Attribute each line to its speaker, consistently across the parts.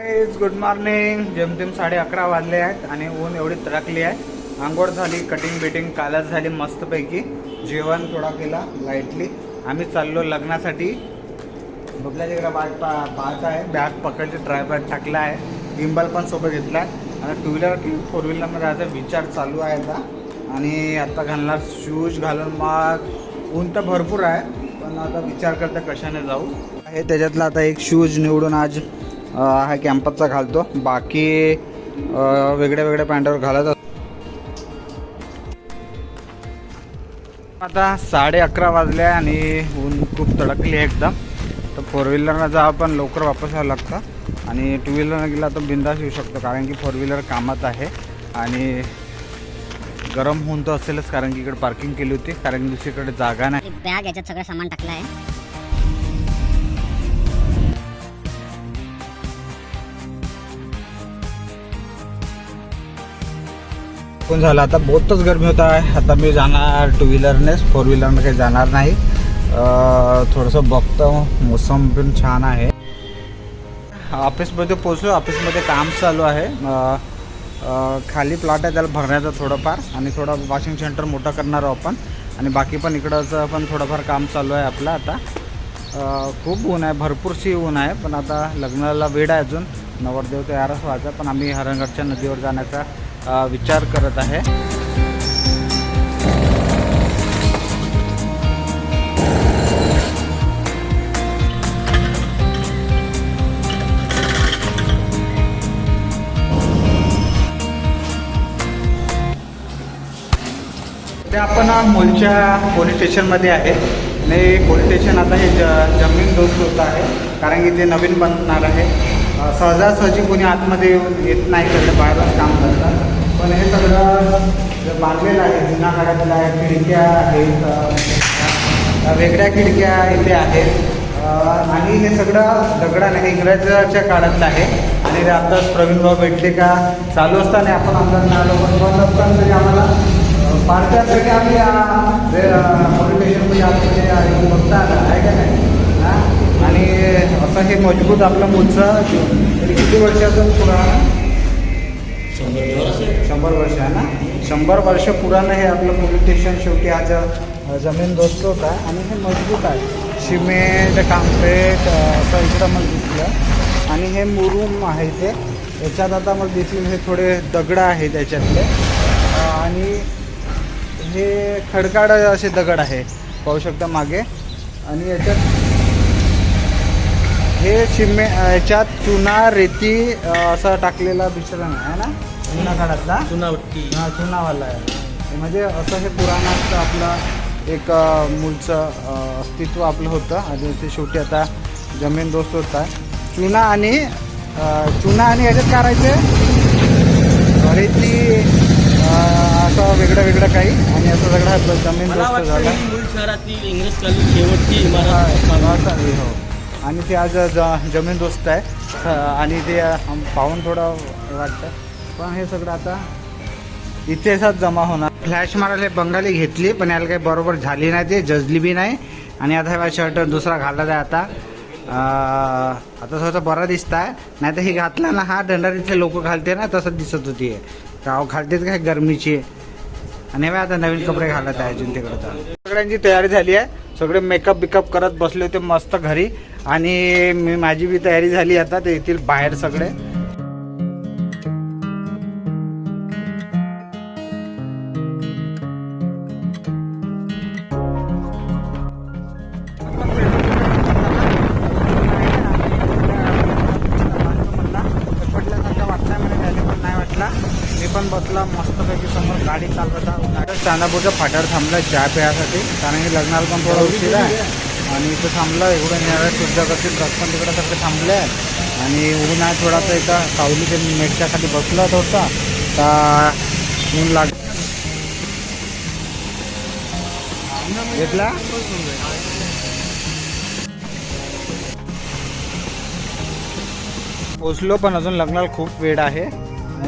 Speaker 1: Good morning जेमतेम साडे अकरा वाजले आहेत आणि ऊन एवढी तडकली आहे. आंघोळ झाली कटिंग बिटिंग कालच झाली मस्तपैकी. जेवण थोडा केला लाईटली आम्ही चाललो लग्नासाठी. बबल्या तिकडे बाग पा पाहत आहे. बॅग पकडली ड्रायव्हर टाकला आहे. गिंबल पण सोबत घेतला आहे. आणि टू व्हीलर की फोर व्हीलरमध्ये जायचा विचार चालू आहे आता. आणि आता घालणार शूज घालून मग ऊन तर भरपूर आहे. पण आता विचार करता कशाने जाऊ. हे त्याच्यातला आता एक शूज निवडून आज हा कॅम्पसचा घालतो. बाकी वेगळ्या वेगळ्या पॅन्टवर घालत असतो. आता साडे अकरा वाजले आणि ऊन खूप तडकली आहे एकदम. तर फोर व्हीलरनं जा पण लवकर वापस यावं लागतं. आणि टू व्हीलरनं गेला तर बिंदास येऊ शकतो कारण की फोर व्हीलर कामात आहे. आणि गरम होऊन तर असेलच कारण की इकडे पार्किंग केली होती कारण दुसरीकडे जागा नाही.
Speaker 2: बॅग याच्यात सगळं सामान टाकलं आहे.
Speaker 1: पण झालं. आता बहुतच गरमी होत आहे. आता मी जाणार टू व्हीलरनेच फोर व्हीलरने काही जाणार नाही. थोडंसं बघतो. मोसम पण छान आहे. ऑफिसमध्ये पोचलो ऑफिसमध्ये काम चालू आहे. खाली प्लॉट आहे. त्याला भरण्याचं थोडंफार आणि थोडं वॉशिंग सेंटर मोठं करणार आहोत आपण. आणि बाकी पण इकडंचं पण थोडंफार काम चालू आहे आपलं आता. खूप ऊन आहे. भरपूरशी ऊन आहे. पण आता लग्नाला वेळ आहे अजून. नवरदेव तयारच व्हायचा पण आम्ही हरणगडच्या नदीवर जाण्याचा विचार करत आहे. ते आपण मुलच्या पोलीस स्टेशनमध्ये आहे. आणि पोलीस स्टेशन आता हे ज जमीन दोस्त होत आहे. कारण की ते नवीन बनणार आहे. सहजासहजी कोणी आतमध्ये येऊन येत नाही सगळं बाहेरच काम करतात. पण हे सगळं जे बांधलेलं आहे जुन्या काळातलं आहे खिडक्या आहेत वेगळ्या खिडक्या इथे आहेत. आणि हे सगळं दगडाने नाही इंग्रजाच्या काळातलं आहे. आणि ते आत्ताच प्रवीण भाऊ भेटले का? चालू असताना आपण अंदाज आलो पण बंद असताना तरी आम्हाला पार्ट्यासाठी आम्ही पोलीस स्टेशनमध्ये आपण आहे बघता आलं. आहे का नाही? हां? आणि असं हे मजबूत आपलं मूळचं किती वर्षाचं पुराण? शंभर वर्ष आहे ना? शंभर वर्ष पुराणं हे आपलं पोलीस स्टेशन शेवटी आज जमीन दोस्त होता आणि हे मजबूत आहे. सिमेंट काँक्रीट असं इकडं मला दिसलं. आणि हे मुरुम आहे ते. याच्यात आता मला दिसले हे थोडे दगड आहे त्याच्यातले. आणि हे खडकाड असे दगड आहे. पाहू शकता मागे. आणि याच्यात हे सिमे अ, याच्यात चुना रेती असं टाकलेला मिश्रण आहे ना? जुना काळातला?
Speaker 3: चुनावटी
Speaker 1: हा चुनावाला आहे. म्हणजे असं हे पुराणाचं आपलं एक मूळचं अस्तित्व आपलं होतं. आणि ते शेवटी आता जमीन दोस्त होत चुना आणि चुना आणि याच्यात करायचे रेती असं वेगळं वेगळं काही. आणि असं सगळं जमीन दोस्त झालं.
Speaker 3: मूळ शहरातील इंग्रजकालीन शेवटची
Speaker 1: हा, आणि ते आज ज- जमीन दोस्त आहे. आणि ते पाहून थोडं वाटतं. पण हे सगळं आता इतिहासात जमा होणार. फ्लॅश मारायला बंगाली घेतली पण याला काही बरोबर झाली नाही ते जजली बी नाही. आणि आता हा शर्ट दुसरा घालत आहे आता. आता थोडंसं बरा दिसत आहे. नाही तर हे घातला ना हा दंडारीतले लोक घालते ना तसंच दिसत होती. गाव घालतेच काय गरमीची? आणि हे आता नवीन कपडे घालत आहे अजून तिकडे तर. सगळ्यांची तयारी झाली आहे. सगळे मेकअप बिकअप करत बसले होते मस्त घरी. आणि मी माझी बी तयारी झाली आता ते येथील बाहेर सगळे. वाटलं म्हणे पण नाही वाटला मी पण मस्तपैकी समोर गाडी चालवता चांदापूरच्या फाट्यावर थांबला चहा प्यायसाठी कारण की लग्नाला पण थोडा उशीर आहे. आणि इथं थांबलं एवढं निराळ्या शुद्ध ट्रक पण तिकडे सगळे थांबले आहे आणि ऊन आहे थोडासा एका सावली ते मेटच्याखाली बसला थोडसा तर ऊन लाग घेतला? पोचलो पण अजून लग्नाला खूप वेळ आहे.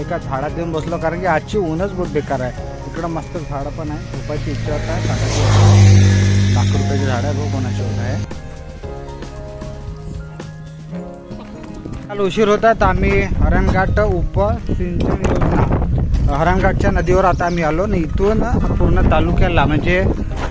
Speaker 1: एका झाडात येऊन बसलो कारण की आजची ऊनच बहुत बेकार आहे. इकडं मस्त झाडं पण आहे झोपायची इच्छा आता लाख रुपयाची झाड आहे बघ कोणाच्या होत आहे. काल उशीर होता तर आम्ही हरणघाट उपसिंचन योजना हरणघाटच्या नदीवर आता आम्ही आलो. आणि इथून पूर्ण तालुक्याला म्हणजे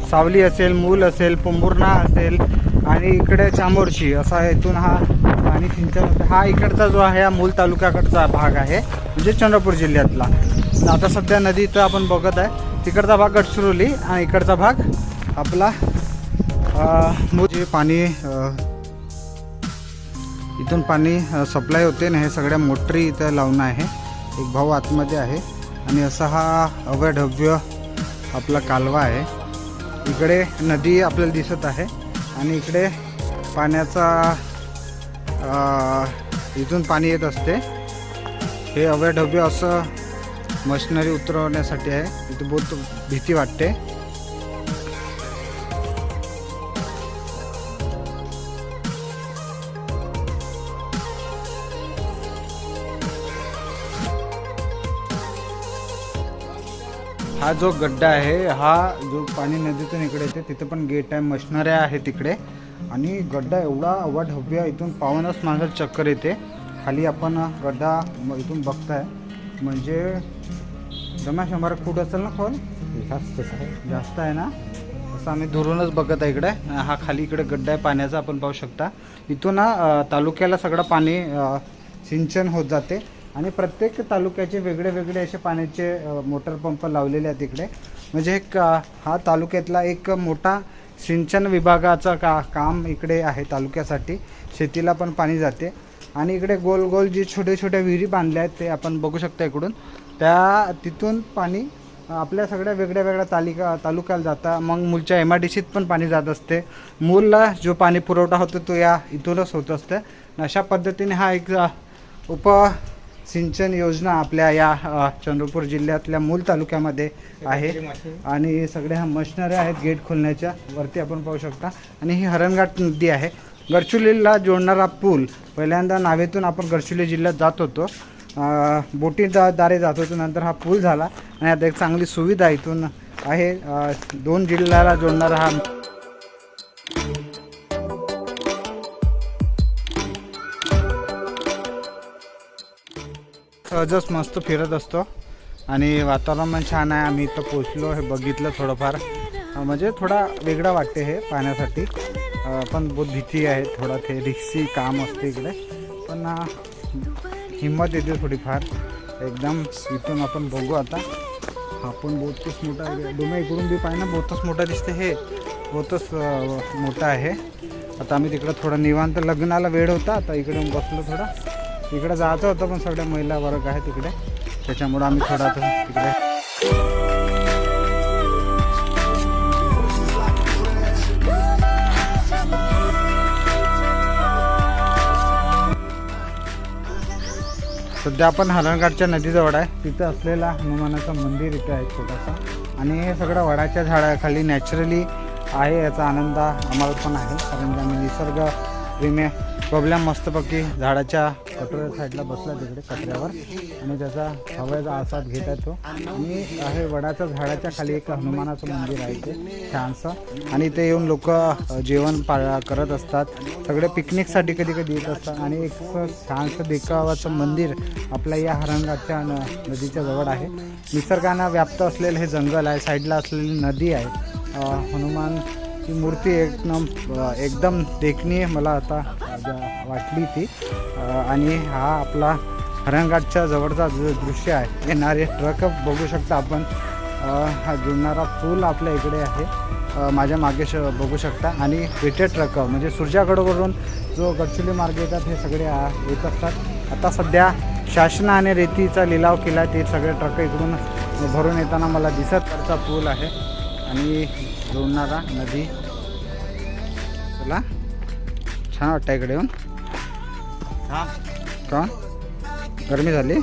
Speaker 1: सावली असेल मूल असेल पोंबुर्णा असेल आणि इकडे चामोर्शी असा इथून हा पाणी सिंचन हा इकडचा जो आहे हा मूल तालुक्याकडचा भाग आहे म्हणजे चंद्रपूर जिल्ह्यातला. आता सध्या नदी इथं आपण बघत आहे. तिकडचा भाग गडचिरोली आणि इकडचा भाग आपला जे पाणी इथून पाणी सप्लाय होते ना हे सगळ्या मोटरी इथं लावणं आहे. एक भाऊ आतमध्ये आहे आणि असा हा अवैधव्य आपला कालवा आहे. इकडे नदी आपल्याला दिसत आहे आणि इकडे पाण्याचा इथून पाणी येत असते. हे अवैधव्य असं मशिनरी उतरवण्यासाठी आहे. इथे बहुत भीती वाटते. हा जो गड्डा आहे हा जो पाणी नदीतून इकडे येते तिथे पण गेट आहे मशिनऱ्या आहे तिकडे आणि गड्डा एवढा अवघड हव्य इथून पाहूनच माझं चक्कर येते. खाली आपण गड्डा इथून बघताय. म्हणजे जमा शंभर फूट असेल ना खोल? जास्त आहे. जास्त आहे ना? असं आम्ही दुरूनच बघत आहे इकडे. हा खाली इकडे गड्डा आहे पाण्याचा आपण पाहू शकता. इथून ना तालुक्याला सगळं पाणी सिंचन होत जाते. आणि प्रत्येक तालुक्याचे वेगळे वेगळे असे पाण्याचे मोटर पंप लावलेले आहेत इकडे. म्हणजे एक हा तालुक्यातला एक मोठा सिंचन विभागाचं का काम इकडे आहे तालुक्यासाठी. शेतीला पण पाणी जाते. आणि इकडे गोल गोल जी छोटे छोट्या विहिरी बांधल्या आहेत ते आपण बघू शकता इकडून. त्या तिथून पाणी आपल्या सगळ्या वेगळ्या वेगळ्या तालिका तालुक्याला जाता. मग मूलच्या एम आय डी सीत पण पाणी जात असते. मूलला जो पाणी पुरवठा होतो तो या इथूनच होत असते. अशा पद्धतीने हा एक उप सिंचन योजना आपल्या या चंद्रपूर जिल्ह्यातल्या मूल तालुक्यामध्ये आहे. आणि सगळ्या ह्या मशिनऱ्या आहेत गेट खोलण्याच्या. वरती आपण पाहू शकता. आणि ही हरणघाट नदी आहे. गडचिरोलीला जोडणारा पूल पहिल्यांदा नावेतून आपण गडचिरोली जिल्ह्यात जात होतो. अ, बोटी दा- दारे जात होतो. नंतर हा पूल झाला. आणि आता एक चांगली सुविधा इथून आहे. दोन जिल्ह्याला जोडणारा हा सहजच मस्त फिरत असतो. आणि वातावरण पण छान आहे. आम्ही इथं पोचलो हे बघितलं थोडंफार. म्हणजे थोडा वेगळा वाटते हे पाहण्यासाठी. पण बहुत भीती आहे. थोडा ते रिक्सी काम असते इकडे. पण हिंमत येते थोडीफार. एकदम इथून आपण बघू आता. हा पण बहुतच मोठा आहे. इकडून बी पाहिजे ना बहुतच मोठा दिसते हे. बहुतच मोठा आहे. आता आम्ही तिकडं थोडं निवांत लग्नाला वेळ होता. आता इकडे बसलो थोडा. इकडे जायचं होतं पण सगळ्या महिला वर्ग आहे तिकडे त्याच्यामुळं आम्ही थोडा तिकडे सध्या आपण हरणघाटच्या नदीजवळ आहे. तिथं असलेला हनुमानाचं मंदिर इथं आहे छोटासा. आणि हे सगळं वडाच्या झाडाखाली नॅचरली आहे याचा आनंद आम्हाला पण आहे. कारण की आम्ही निसर्ग प्रेमी प्रॉब्लेम मस्तपैकी झाडाच्या कटोऱ्या साईडला बसला तिकडे कटऱ्यावर. आणि त्याचा हवेचा आसाद घेत आहे तो. आणि आहे वडाच्या झाडाच्या खाली एक हनुमानाचं मंदिर आहे ते छानसं. आणि ते येऊन लोक जेवण पा करत असतात. सगळे पिकनिकसाठी कधी कधी येत असतात. आणि एक छानसं देखावाचं मंदिर आपल्या या हरंगाच्या न नदीच्या जवळ आहे. निसर्गानं व्याप्त असलेलं हे जंगल आहे. साईडला असलेली नदी आहे. हनुमान हनुमानची मूर्ती एकदम एकदम देखणीय मला आता वाटली ती. आणि हा आपला हरणघाटच्या जवळचा जो दृश्य आहे येणारे ट्रक बघू शकता आपण. हा जुळणारा पूल आपल्या इकडे आहे. माझ्या मागे श बघू शकता. आणि पेटे ट्रक म्हणजे सूर्यागडवरून जो गडचिरोली मार्ग येतात हे सगळे येत असतात. आता सध्या शासनाने रेतीचा लिलाव केला ते सगळे ट्रक इकडून भरून येताना मला दिसत पूल आहे. आणि जोडणारा नदी. चला. छान वाटतं इकडे येऊन. का? गरमी झाली?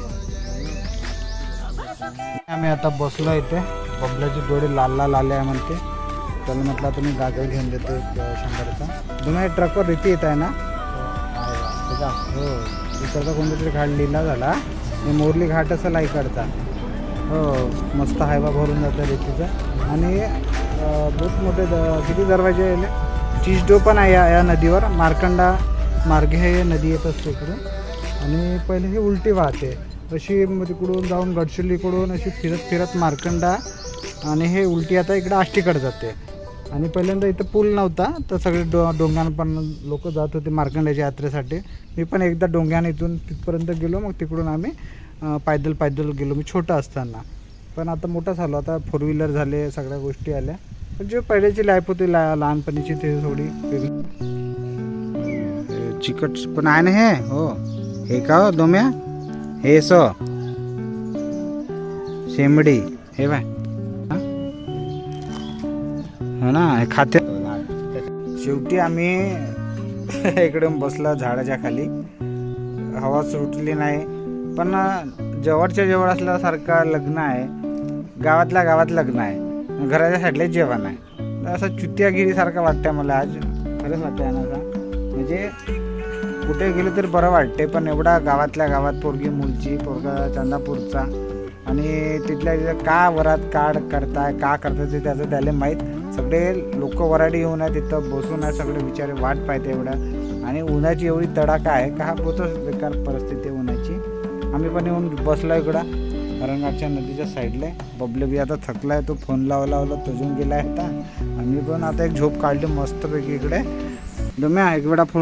Speaker 1: आम्ही आता बसलो इथे. बबल्याची डोळे लाल लाल आले आहे म्हणते. त्याला म्हटलं तुम्ही गाजर घेऊन देतो शंभरचा. तुम्ही ट्रकवर रीती येत आहे ना? हो. इकडचा कोणता तरी घाट लिहिला झाला. आणि मोरली घाट असेल इकडचा हो. मस्त हायवा भरून जातं रेतीचा. आणि बहुत मोठे किती दरवाजे आले चिजडो पण आहे या या नदीवर. मार्कंडा मार्गे हे नदी येत असते इकडून आणि पहिले ही उलटी वाहते. अशी मग तिकडून जाऊन गडचिरोलीकडून अशी फिरत फिरत मार्कंडा आणि हे उलटी आता इकडं आष्टीकडे जाते. आणि पहिल्यांदा इथं पूल नव्हता तर सगळे डो डोंग्यानं पण लोक जात होते मार्कंड्याच्या यात्रेसाठी. मी पण एकदा डोंग्यान इथून तिथपर्यंत गेलो मग तिकडून आम्ही पायदल पायदल गेलो. मी छोटा असताना. पण आता मोठा झालो. आता फोर व्हीलर झाले सगळ्या गोष्टी आल्या. जे पहिल्याची लाईफ होती ला लहानपणीची ते थोडी. चिकट पण आहे ना हे? हो. हे का हो दोम्या? हे सो. शेंबडी. हे बाय. हो ना हे खाते. शेवटी आम्ही इकडे बसलो झाडाच्या खाली. हवा सुटली नाही. पण जवळच्या जवळ असल्यासारखं लग्न आहे. गावातल्या गावात लग्न आहे. घराच्या साईडला जेवण आहे. तर असं चुत्यागिरीसारखं वाटतंय मला आज. खरंच वाटतंय ना म्हणजे कुठे गेलं तर बरं वाटते पण एवढा गावातल्या गावात पोरगी मुलची पोरगा चंदापूरचा आणि तिथल्या तिथं का वरात काढ करताय का करताय ते त्याचं त्याला माहीत. सगळे लोक वराडी येऊन आहे तिथं बसून आहे सगळे विचारे वाट पाहते एवढं. आणि उन्हाची एवढी तडाखा आहे का हा होतच बेकार परिस्थिती आहे उन्हाची. आम्ही पण येऊन बसलो इकडं. रंगाच्या नदीच्या साईडला. बबले बी आता थकलाय तो फोन लावला लावला तजून गेलाय आता. आम्ही पण आता एक झोप काढली मस्तपैकी इकडे. तुम्ही एक वेळा फोन